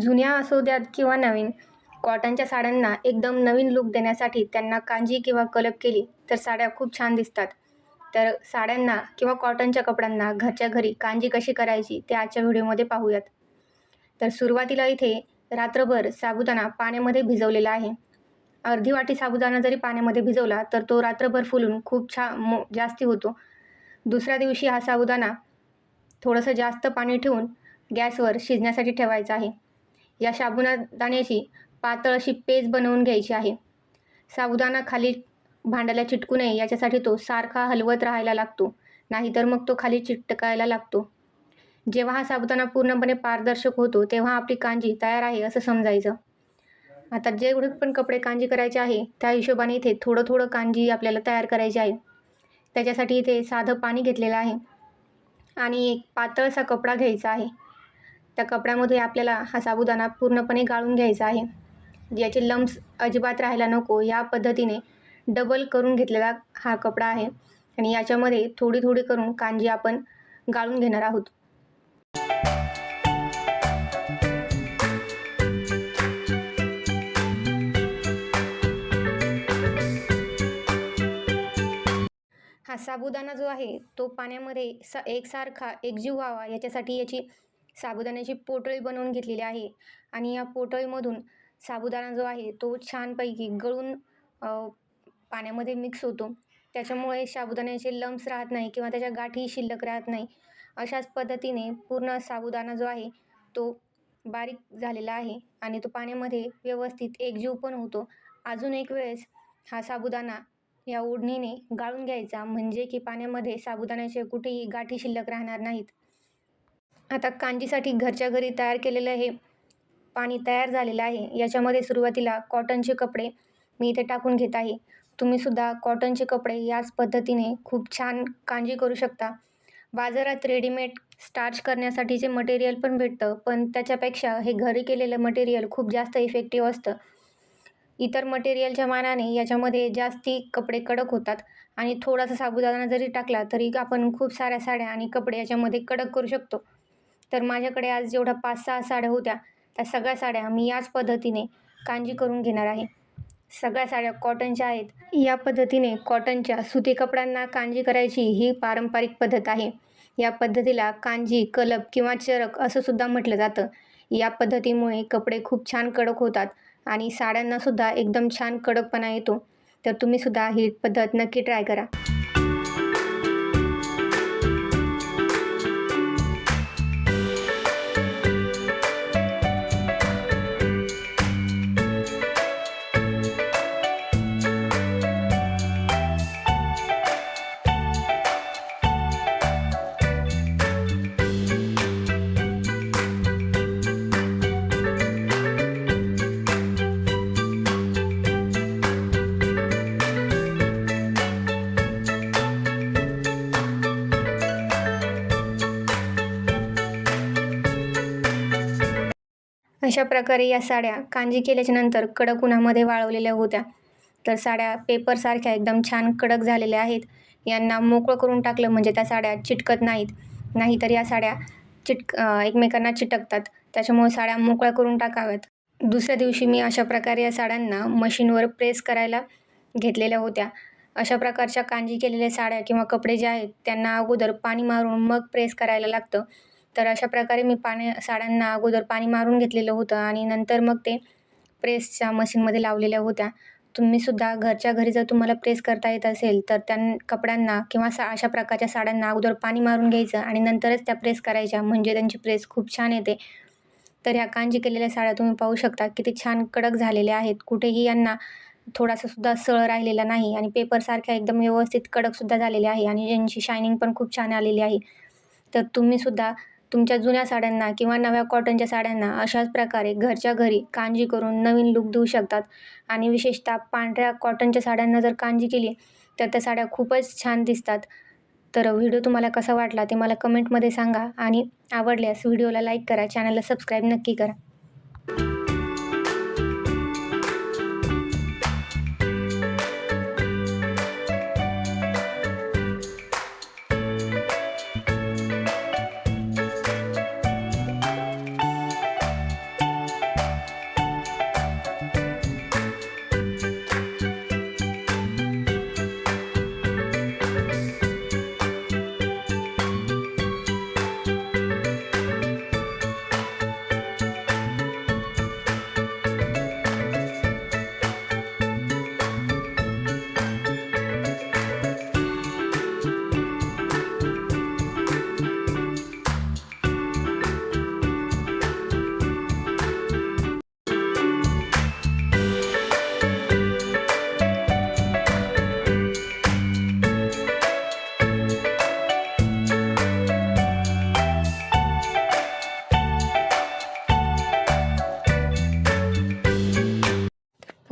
जुन्या असू द्यात किंवा नवीन कॉटनच्या साड्यांना एकदम नवीन लूक देण्यासाठी त्यांना कांजी किंवा कलप केली तर साड्या खूप छान दिसतात. तर साड्यांना किंवा कॉटनच्या कपड्यांना घरच्या घरी कांजी कशी करायची ते आजच्या व्हिडिओमध्ये पाहूयात. तर सुरुवातीला इथे रात्रभर साबुदाणा पाण्यामध्ये भिजवलेला आहे. अर्धी वाटी साबुदाणा जरी पाण्यामध्ये भिजवला तर तो रात्रभर फुलून खूप छा मो जास्ती होतो. दुसऱ्या दिवशी हा साबुदाणा थोडंसं जास्त पाणी ठेवून गॅसवर शिजण्यासाठी ठेवायचा आहे. या साबुणादाण्याची पातळ अशी पेज बनवून घ्यायची आहे. साबुदाणा खाली भांड्याला चिटकू नये याच्यासाठी तो सारखा हलवत राहायला लागतो. नाहीतर मग तो खाली चिटकायला लागतो. जेव्हा हा साबुदाणा पूर्णपणे पारदर्शक होतो तेव्हा आपली कांजी तयार आहे असं समजायचं. आता जेवढे पण कपडे कांजी करायचे आहे त्या हिशोबाने इथे थोडं थोडं कांजी आपल्याला तयार करायची आहे. त्याच्यासाठी इथे साधं पाणी घेतलेलं आहे. आणि एक पातळसा कपडा घ्यायचा आहे. त्या कपड्यामध्ये आपल्याला हा साबुदाणा पूर्णपणे गाळून घ्यायचा आहे. याचे लम्स अजिबात राहायला नको. या पद्धतीने डबल करून घेतलेला हा कपडा आहे. आणि याच्यामध्ये थोडी थोडी करून कांजी आपण गाळून घेणार आहोत. हा साबुदाणा जो आहे तो पाण्यामध्ये सा एकसारखा एकजीव व्हावा याच्यासाठी याची साबुदाण्याची पोटळी बनवून घेतलेली आहे. आणि या पोटळीमधून साबुदाणा जो आहे तो छानपैकी गळून पाण्यामध्ये मिक्स होतो. त्याच्यामुळे साबुदाण्याचे लम्स राहत नाही किंवा त्याच्या गाठी शिल्लक राहत नाही. अशाच पद्धतीने पूर्ण साबुदाणा जो आहे तो बारीक झालेला आहे आणि तो पाण्यामध्ये व्यवस्थित एकजीव पण होतो. अजून एक वेळेस हा साबुदाणा या ओढणीने गाळून घ्यायचा म्हणजे की पाण्यामध्ये साबुदाण्याचे कुठेही गाठी शिल्लक राहणार नाहीत. आता कांजीसाठी घरच्या घरी तयार केलेलं हे पाणी तयार झालेलं आहे. याच्यामध्ये सुरुवातीला कॉटनचे कपडे मी इथे टाकून घेत आहे. तुम्हीसुद्धा कॉटनचे कपडे याच पद्धतीने खूप छान कांजी करू शकता. बाजारात रेडीमेड स्टार्च करण्यासाठीचे मटेरियल पण भेटतं पण त्याच्यापेक्षा हे घरी केलेलं मटेरियल खूप जास्त इफेक्टिव्ह असतं. इतर मटेरियलच्या मानाने याच्यामध्ये जास्ती कपडे कडक होतात आणि थोडासा साबुदाणा जरी टाकला तरी आपण खूप साऱ्या साड्या आणि कपडे याच्यामध्ये कडक करू शकतो. तर माझ्याकडे आज जेवढ्या पाच सहा साड्या होत्या त्या सगळ्या साड्या मी याच पद्धतीने कांजी करून घेणार आहे. सगळ्या साड्या कॉटनच्या आहेत. या पद्धतीने कॉटनच्या सुती कपड्यांना कांजी करायची ही पारंपरिक पद्धत आहे. या पद्धतीला कांजी कलप किंवा चरक असं सुद्धा म्हटलं जातं. या पद्धतीमुळे कपडे खूप छान कडक होतात आणि साड्यांनासुद्धा एकदम छान कडकपणा येतो. तर तुम्हीसुद्धा ही पद्धत नक्की ट्राय करा. अशा प्रकारे या साड्या कांजी केल्याच्यानंतर कडक उन्हामध्ये वाळवलेल्या होत्या. तर साड्या पेपरसारख्या एकदम छान कडक झालेल्या आहेत. यांना मोकळं करून टाकलं म्हणजे त्या साड्या चिटकत नाहीत. नाहीतर या साड्या चिटक एकमेकांना चिटकतात. त्याच्यामुळे साड्या मोकळ्या करून टाकाव्यात. दुसऱ्या दिवशी मी अशा प्रकारे या साड्यांना मशीनवर प्रेस करायला घेतलेल्या होत्या. अशा प्रकारच्या कांजी केलेल्या साड्या किंवा कपडे जे आहेत त्यांना अगोदर पाणी मारून मग प्रेस करायला लागतं. तर अशा प्रकारे मी पाणी साड्यांना अगोदर पाणी मारून घेतलेलं होतं आणि नंतर मग ते प्रेसच्या मशीनमध्ये लावलेल्या होत्या. तुम्हीसुद्धा घरच्या घरी जर तुम्हाला प्रेस करता येत असेल तर त्या कपड्यांना किंवा सा अशा प्रकारच्या साड्यांना अगोदर पाणी मारून घ्यायचं आणि नंतरच त्या प्रेस करायच्या. म्हणजे त्यांची प्रेस खूप छान येते. तर ह्या कांजी केलेल्या साड्या तुम्ही पाहू शकता. किती छान कडक झालेल्या आहेत. कुठेही यांना थोडासासुद्धा सळ राहिलेला नाही आणि पेपरसारख्या एकदम व्यवस्थित कडकसुद्धा झालेल्या आहे आणि यांची शायनिंग पण खूप छान आलेली आहे. तर तुम्हीसुद्धा तुमच्या जुन्या साड्यांना किंवा नव्या कॉटनच्या साड्यांना अशाच प्रकारे घरच्या घरी कांजी करून नवीन लूक देऊ शकतात. आणि विशेषतः पांढऱ्या कॉटनच्या साड्यांना जर कांजी केली तर त्या साड्या खूपच छान दिसतात. तर व्हिडिओ तुम्हाला कसा वाटला ते मला कमेंटमध्ये सांगा. आणि आवडल्यास व्हिडिओला लाईक करा चॅनलला सबस्क्राईब नक्की करा.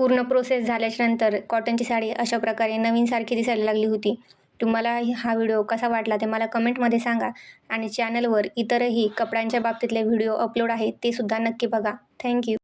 पूर्ण प्रोसेस झाल्याच्यानंतर कॉटनची साडी अशा प्रकारे नवीनसारखी दिसायला लागली होती. तुम्हाला हा व्हिडिओ कसा वाटला ते मला कमेंटमध्ये सांगा आणि चॅनलवर इतरही कपड्यांच्या बाबतीतले व्हिडिओ अपलोड आहेत ते सुद्धा नक्की बघा. थँक्यू